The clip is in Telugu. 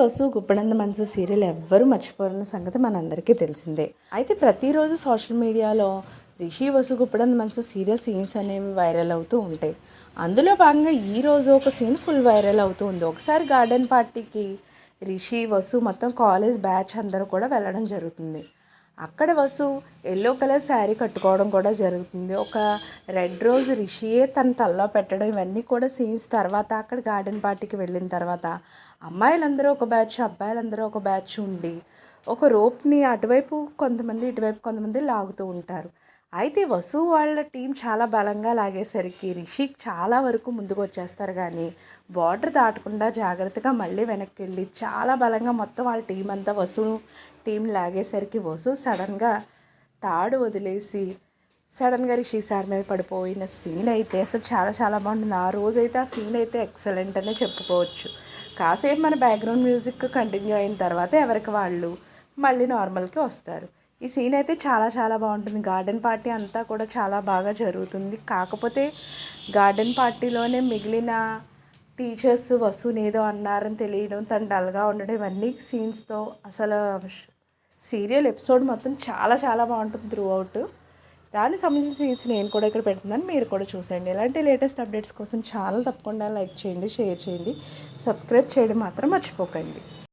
వసు గుప్పడంద మనసు సీరియల్ ఎవ్వరూ మర్చిపోరన్న సంగతి మనందరికీ తెలిసిందే. అయితే ప్రతిరోజు సోషల్ మీడియాలో రిషి వసు గుప్పడంద మనసు సీరియల్ సీన్స్ అనేవి వైరల్ అవుతూ ఉంటాయి. అందులో భాగంగా ఈ రోజు ఒక సీన్ ఫుల్ వైరల్ అవుతూ ఉంది. ఒకసారి గార్డెన్ పార్టీకి రిషి వసు మొత్తం కాలేజ్ బ్యాచ్ అందరూ కూడా వెళ్ళడం జరుగుతుంది. అక్కడ వసు ఎల్లో కలర్ శారీ కట్టుకోవడం కూడా జరుగుతుంది. ఒక రెడ్ రోజ్ రిషియే తన తల్లో పెట్టడం ఇవన్నీ కూడా సీన్స్ తర్వాత అక్కడ గార్డెన్ పార్టీకి వెళ్ళిన తర్వాత అమ్మాయిలందరూ ఒక బ్యాచ్ అబ్బాయిలందరూ ఒక బ్యాచ్ ఉండి ఒక రోప్ని అటువైపు కొంతమంది ఇటువైపు కొంతమంది లాగుతూ ఉంటారు. అయితే వసు వాళ్ళ టీం చాలా బలంగా లాగేసరికి రిషి చాలా వరకు ముందుకు వచ్చేస్తారు కానీ బార్డర్ దాటకుండా జాగ్రత్తగా మళ్ళీ వెనక్కి వెళ్ళి చాలా బలంగా మొత్తం వాళ్ళ టీం అంతా వసు టీం లాగేసరికి వసు సడన్గా తాడు వదిలేసి సడన్గా రిషి సార్ మీద పడిపోయిన సీన్ అయితే అసలు చాలా చాలా బాగుంటుంది. ఆ రోజైతే ఆ సీన్ అయితే ఎక్సలెంట్ అనే చెప్పుకోవచ్చు. కాసేపు మన బ్యాక్గ్రౌండ్ మ్యూజిక్ కంటిన్యూ అయిన తర్వాత ఎవరికి వాళ్ళు మళ్ళీ నార్మల్కి వస్తారు. ఈ సీన్ అయితే చాలా చాలా బాగుంటుంది. గార్డెన్ పార్టీ అంతా కూడా చాలా బాగా జరుగుతుంది. కాకపోతే గార్డెన్ పార్టీలోనే మిగిలిన టీచర్స్ వసూని ఏదో అన్నారని తెలియడం తను డల్గా ఉండడం ఇవన్నీ సీన్స్తో అసలు సీరియల్ ఎపిసోడ్ మొత్తం చాలా చాలా బాగుంటుంది త్రూ అవుట్ దానికి సంబంధించిన సీన్స్ నేను కూడా ఇక్కడ పెడుతున్నాను. మీరు కూడా చూసేయండి. ఇలాంటి లేటెస్ట్ అప్డేట్స్ కోసం ఛానల్ తప్పకుండా లైక్ చేయండి షేర్ చేయండి. సబ్స్క్రైబ్ చేయడం మాత్రం మర్చిపోకండి.